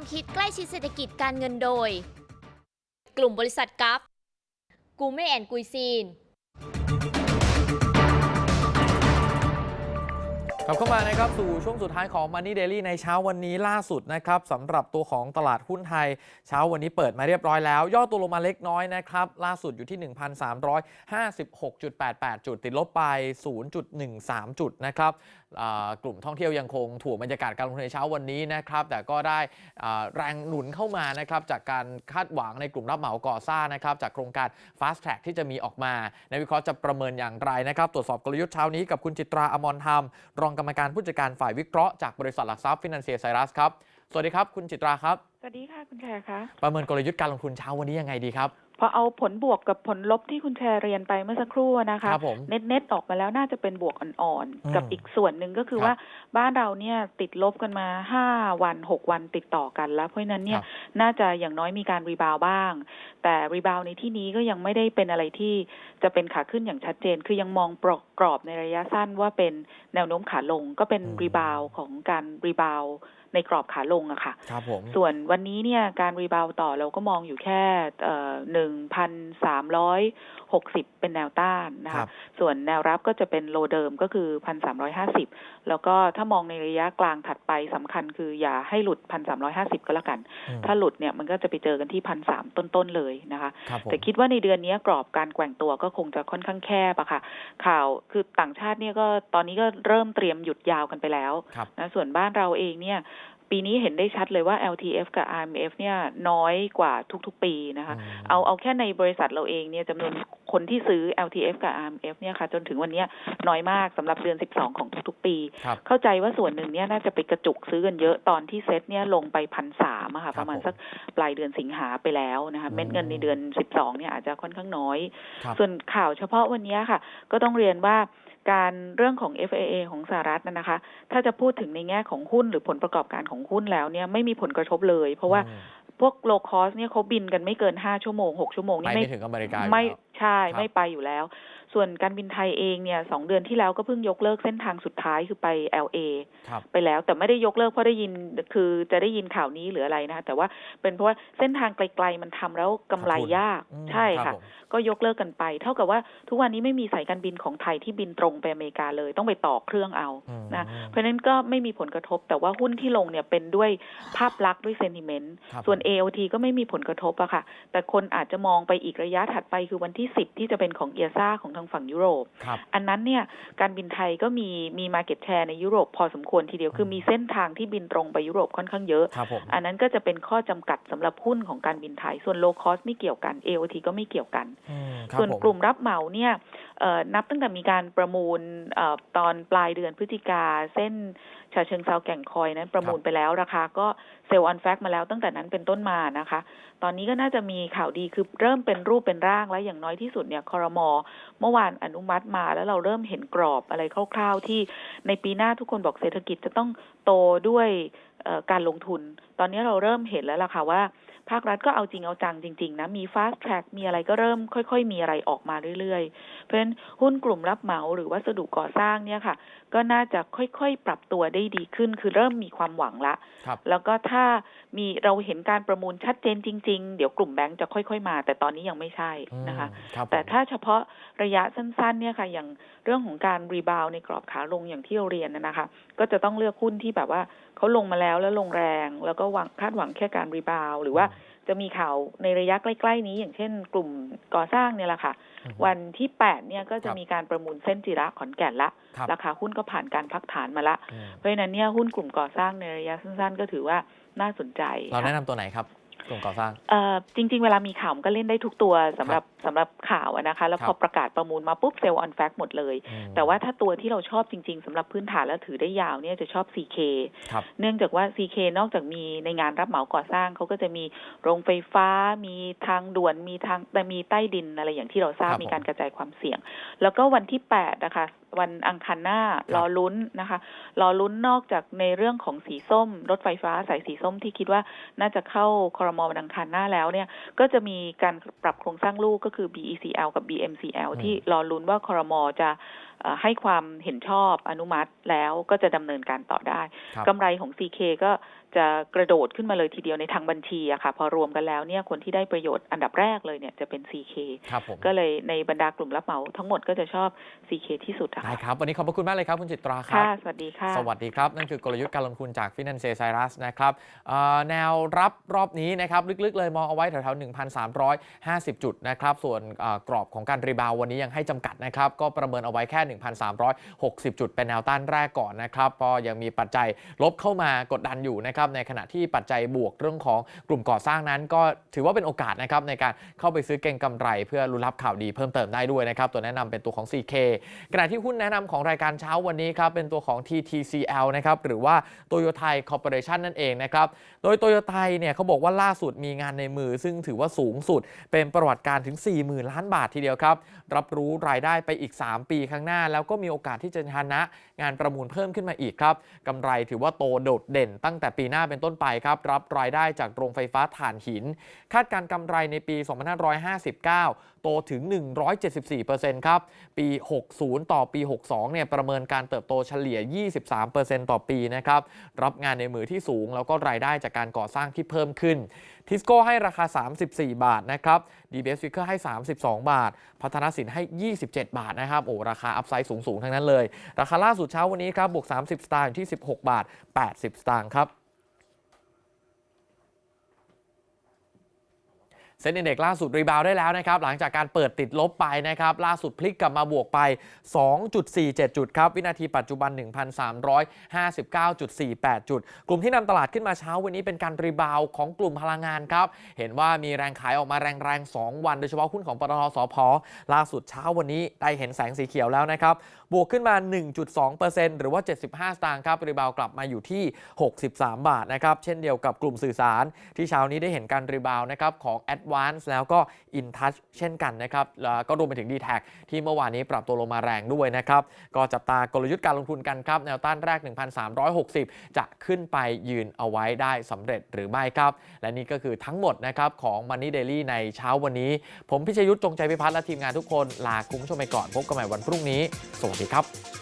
ความคิดใกล้ชิดเศรษฐกิจการเงินโดย กลุ่มบริษัทกัฟกูเม่แอนกุยซีนกลับเข้ามานะครับ สู่ช่วงสุดท้ายของ Money Daily ในเช้าวันนี้ล่าสุดนะครับสำหรับตัวของตลาดหุ้นไทย เช้าวันนี้เปิดมาเรียบร้อยแล้ว ย่อตัวลงมาเล็กน้อยนะครับ ล่าสุดอยู่ที่ 1,356.88 จุดติดลบไป 0.13 จุดนะครับ กลุ่มท่องเที่ยวยังคงถ่วงบรรยากาศการลงทุนในเช้าวันนี้นะครับ แต่ก็ได้อ่าแรงหนุนเข้ามานะครับจากการคาดหวังในกลุ่มรับเหมาก่อสร้างนะครับจากโครงการ Fast Track ที่จะมีออกมาในวิเคราะห์จะประเมินอย่างไรนะครับ ตรวจสอบกลยุทธ์เช้านี้กับคุณจิตราอมรธรรม รองกรรมการผู้จัดการฝ่ายวิเคราะห์จากบริษัทหลักทรัพย์ฟินแลนเซียไซรัสครับสวัสดีครับคุณจิตราครับสวัสดีค่ะคุณแชร์คะประเมินกลยุทธ์การลงทุนเช้าวันนี้ยังไงดีครับ พอเอาผลบวกกับผลลบที่คุณแชร์เรียนไปเมื่อสักครู่นะคะครับผมเน็ตเน็ตออกมาแล้วน่าจะเป็นบวกอ่อนอืมๆกับอีกส่วนหนึ่งก็คือครับว่าบ้านเราเนี่ยติดลบกันมาห้าวันหกวันติดต่อกันแล้ว เพราะฉะนั้นเนี่ยครับน่าจะอย่างน้อยมีการรีบาวด์บ้าง แต่รีบาวด์ในที่นี้ก็ยังไม่ได้เป็นอะไรที่จะเป็นขาขึ้นอย่างชัดเจน คือยังมองกรอบในระยะสั้นว่าเป็นแนวโน้มขาลงก็เป็นอืมรีบาวด์ของการรีบาวด์ ในกรอบขาลงอะค่ะครับผมส่วนวันนี้เนี่ยการรีบาวด์ต่อเราก็มองอยู่แค่หนึ่งพันสามร้อยหกสิบเป็นแนวต้านนะครัคะบส่วนแนวรับก็จะเป็นโลเดิมก็คือพันสามร้อยห้าสิบแล้วก็ถ้ามองในระยะกลางถัดไปสำคัญคืออย่าให้หลุดพันสามร้อยห้าสิบก็แล้วกันอืมถ้าหลุดเนี่ยมันก็จะไปเจอกันที่พันสามต้นๆเลยนะคะครับผมแต่คิดว่าในเดือนนี้กรอบการแกว่งตัวก็คงจะค่อนข้างแคบอะค่ะ ข่าวคือต่างชาติเนี่ยก็ตอนนี้ก็เริ่มเตรียมหยุดยาวกันไปแล้วครับนะส่วนบ้านเราเองเนี่ย ปีนี้เห็นได้ชัดเลยว่า LTF กับ IMF เนี่ยน้อยกว่าทุกๆปีนะคะอืมเอาเอาแค่ในบริษัทเราเองเนี่ยจำนวน คนที่ซื้อ LTF กับ IMF เนี่ยค่ะ จนถึงวันเนี้ยน้อยมากสำหรับเดือน 12 ของทุกๆ ปีครับเข้าใจว่าส่วนหนึ่งเนี่ยน่าจะไปกระจุกซื้อกันเยอะตอนที่เซ็ตเนี่ยลงไปพันสามอะค่ะครัปบระมาณผมสักปลายเดือนสิงหาไปแล้วนะคะอืมเม็ดเงินในเดือน 12 เนี่ยอาจจะค่อนข้างน้อยครับส่วนข่าวเฉพาะวันนี้ค่ะ ก็ต้องเรียนว่าการเรื่องของ FAA ของสหรัฐนะนะคะ ถ้าจะพูดถึงในแง่ของหุ้นหรือผลประกอบการของหุ้นแล้วเนี่ยไม่มีผลกระทบเลย เพราะว่าอืมพวกโลคอสเนี่ยเขาบินกันไม่เกิน5ชั่วโมง6ชั่วโมงไปนี่ไม่ไม่ถึงอเมริกาอยู่ไม่แล้ว ใช่ครับไม่ไปอยู่แล้ว ส่วนการบินไทยเองเนี่ยสองเดือนที่แล้วก็เพิ่งยกเลิกเส้นทางสุดท้ายคือไป LA ครับไปแล้วแต่ไม่ได้ยกเลิกเพราะได้ยินคือจะได้ยินข่าวนี้หรืออะไรนะคะแต่ว่าเป็นเพราะว่าเส้นทางไกลๆมันทำแล้วกำไรขาดทุนยากอืมใช่รัค่ะบผมก็ยกเลิกกันไป เท่ากับว่าทุกวันนี้ไม่มีสายการบินของไทยที่บินตรงไปอเมริกาเลยต้องไปต่อเครื่องเอาอืมนะเพราะฉะนั้นก็ไม่มีผลกระทบ แต่ว่าหุ้นที่ลงเนี่ยเป็นด้วยภาพลักษณ์ด้วยเซนติเมนต์ครับส่วนผม AOT ก็ไม่มีผลกระทบอะค่ะ แต่คนอาจจะมองไปอีกระยะถัดไปคือวันที่10ที่จะเป็นของเอียซ่าของทางฝั่งยุโรปครับอันนั้นเนี่ยการบินไทยก็มีมีมาเก็ตแชร์ในยุโรปพอสมควรทีเดียวคือมีเส้นทางที่บินตรงไปยุโรปค่อนข้างเยอะครับผมอันนั้นก็จะเป็นข้อจำกัดสำหรับหุ้นของการบินไทย ส่วน low cost ไม่เกี่ยวกัน AOT ก็ไม่เกี่ยวกันอืมครับส่วนผมกลุ่มรับเหมาเนี่ยเอ่อนับตั้งแต่มีการประมูลเออตอนปลายเดือนพฤศจิกาเส้นชาเชิงเซาแก่งคอยนั้นประมูลไปแล้วราคาก็เซลล์ออนแฟกมาแล้วตั้งแต่นั้นเป็นต้นมานะคะ ตอนนี้ก็น่าจะมีข่าวดีคือเริ่มเป็นรูปเป็นร่างแล้วอย่างน้อยที่สุดเนี่ยคอรมอเมื่อวานอนุมัติมาแล้วเราเริ่มเห็นกรอบอะไรคร่าวๆ ที่ในปีหน้าทุกคนบอกเศรษฐกิจจะต้องโตด้วยเอ่อการลงทุน ตอนนี้เราเริ่มเห็นแล้วล่ะค่ะว่า ภาครัฐก็เอาจริงเอาจังจริง ๆ นะ มี fast track มีอะไรก็เริ่มค่อย ๆ มีอะไรออกมาเรื่อยๆ เพราะฉะนั้นหุ้นกลุ่มรับเหมาหรือวัสดุก่อสร้างเนี่ยค่ะ ก็น่าจะค่อยๆ ปรับตัวได้ดีขึ้น คือเริ่มมีความหวังละครับแล้วก็ถ้ามีเราเห็นการประมูลชัดเจนจริง ๆ เดี๋ยวกลุ่มแบงก์จะค่อยๆ มา แต่ตอนนี้ยังไม่ใช่นะคะอืมครับผมแต่ถ้าเฉพาะระยะสั้นๆ เนี่ยค่ะ อย่างเรื่องของการรีบาวในกรอบขาลงอย่างที่เราเรียนนะนะคะ ก็จะต้องเลือกหุ้นที่แบบว่าเขาลงมาแล้วแล้วลงแรง แล้วก็หวังคาดหวังแค่การรีบาวหรือว่า จะมีข่าวในระยะใกล้ ๆ นี้ อย่างเช่น กลุ่มก่อสร้างเนี่ยแหละค่ะอืมวันที่8เนี่ยก็จะมีการประมูลเส้นจิระขอนแก่นละครับราคาหุ้นก็ผ่านการพักฐานมาละอืมเพราะฉะนั้นเนี่ยหุ้นกลุ่มก่อสร้างในระยะสั้น ๆ ก็ถือว่าน่าสนใจ เราค่ะแนะนำตัวไหนครับ กลุ่มก่อสร้างเอ่อจริง ๆ เวลามีข่าวมันก็เล่นได้ทุกตัวสำหรับสำหรับข่าวอะนะคะ แล้วครับพอประกาศประมูลมาปุ๊บเซลล์ออนแฟกหมดเลยอืมแต่ว่าถ้าตัวที่เราชอบจริง ๆสำหรับพื้นฐานแล้วถือได้ยาวเนี่ยจะชอบ CK ครับเนื่องจากว่า CK นอกจากมีในงานรับเหมาก่อสร้างเขาก็จะมีโรงไฟฟ้ามีทางด่วนมีทางแต่มีใต้ดินอะไรอย่างที่เราทราบครับมีการกระจายความเสี่ยง แล้วก็วันที่8นะคะ วันอังคารหน้ารอลุ้นนะคะ รอลุ้นนอกจากในเรื่องของสีส้ม รถไฟฟ้าสายสีส้มที่คิดว่าน่าจะเข้าคอรมอวันอังคารหน้าแล้วเนี่ย ก็จะมีการปรับโครงสร้างลูกก็คือ BECL กับ BMCL อืมที่รอลุ้นว่าคอรมอจะเอ่อ ให้ความเห็นชอบอนุมัติแล้วก็จะดำเนินการต่อได้ครับกำไรของ CK ก็จะกระโดดขึ้นมาเลยทีเดียวในทางบัญชีอะค่ะ พอรวมกันแล้วเนี่ยคนที่ได้ประโยชน์อันดับแรกเลยเนี่ยจะเป็น CK ครับผมก็เลยในบรรดากลุ่มรับเหมาทั้งหมดก็จะชอบ CK ที่สุดอะได้ค่ะครับ วันนี้ขอบพระคุณมากเลยครับ คุณจิตราครับค่ะสวัสดีค่ะ สวัสดีครับ นั่นคือกลยุทธ์การลงทุนจาก Finance Cyrus นะครับเอ่อแนวรับรอบนี้นะครับลึกๆ เลยมองเอาไว้แถวๆ1,350 จุดนะครับส่วนเอ่อกรอบของการรีบาวด์วันนี้ยังให้จำกัดนะครับก็ประเมินเอาไว้แค่1,360 จุดเป็นแนวต้านแรกก่อนนะครับเพอยังมีปัจจัยลบเข้ามากดดันอยู่นะครับในขณะที่ปัจจัยบวกเรื่องของกลุ่มก่อสร้างนั้นก็ถือว่าเป็นโอกาสนะครับในการเข้าไปซื้อเก็งกำไร เพื่อรุนรับข่าวดีเพิ่มเติมได้ด้วยนะครับตัวแนะนำเป็นตัวของ CK ขณะที่หุ้นแนะนำของรายการเช้าวันนี้ครับเป็นตัวของ TTCL นะครับหรือว่า t o y o t a i Corporation นั่นเองนะครับโดย t o y o t a i เนี่ยเขาบอกว่าล่าสุดมีงานในมือ ซึ่งถือว่าสูงสุด เป็นประวัติการถึง 40,000 ล้านบาททีเดียวครับรับรู้รายได้ไปอีก 3 ปีข้างหน้าแล้วก็มีโอกาสที่จะชนะงานประมูลเพิ่มขึ้นมาอีกครับกำไรถือว่าโตโดดเด่นตั้งแต่ปีหน้าเป็นต้นไปครับ รับรายได้จากโรงไฟฟ้าถ่านหิน คาดการกำไรในปี 2559โตถึง 174%ครับ ปี 60 ต่อปี 62 เนี่ยประเมินการเติบโตเฉลี่ย 23%ต่อปีนะครับ รับงานในมือที่สูง แล้วก็รายได้จากการก่อสร้างที่เพิ่มขึ้น ทิสโก้ให้ราคา 34 บาทนะครับ DBS f i c e r ให้ 32 บาท พัฒนสินให้ 27 บาทนะครับ โอ้ ราคาอัพไซด์สูง ๆ ทั้งนั้นเลย ราคาล่าสุดเช้าวันนี้ครับ บวก 30 สตางค์อยู่ที่ 16 บาท 80 สตางค์ครับ เซ็นเด็กล่าสุดรีบาวได้แล้วนะครับ หลังจากการเปิดติดลบไปนะครับ ล่าสุดพลิกกลับมาบวกไป 2.47 จุดครับ วินาทีปัจจุบัน 1,359.48 จุด กลุ่มที่นำตลาดขึ้นมาเช้าวันนี้เป็นการรีบาวของกลุ่มพลังงานครับ เห็นว่ามีแรงขายออกมาแรงๆ 2 วัน โดยเฉพาะหุ้นของปตทสพล่าสุดเช้าวันนี้ได้เห็นแสงสีเขียวแล้วนะครับ บวกขึ้นมา 1.2%หรือว่า 75 สตางค์ครับรีบาวกลับมาอยู่ที่ 63 บาทนะครับ เช่นเดียวกับกลุ่มสื่อสารที่เช้านี้ได้เห็นการรีบาวนะครับของ Advance แล้วก็ InTouch เช่นกันนะครับแล้วก็รวมไปถึง d t แทที่เมื่อวานนี้ปรับตัวลงมาแรงด้วยนะครับ ก็จับตากลยุทธ์การลงทุนกันครับ แนวต้านแรก 1,360 จะขึ้นไปยืนเอาไว้ได้สำเร็จหรือไม่ครับ และนี่ก็คือทั้งหมดนะครับของ Money Daily ในเช้าวันนี้ ผมพิชยุทธ์จงใจพิพัฒน์และทีมงานทุกคนลาคุณผู้ชมไปก่อนพบกันใหม่วันพรุ่งนี้ สวัสดีครับ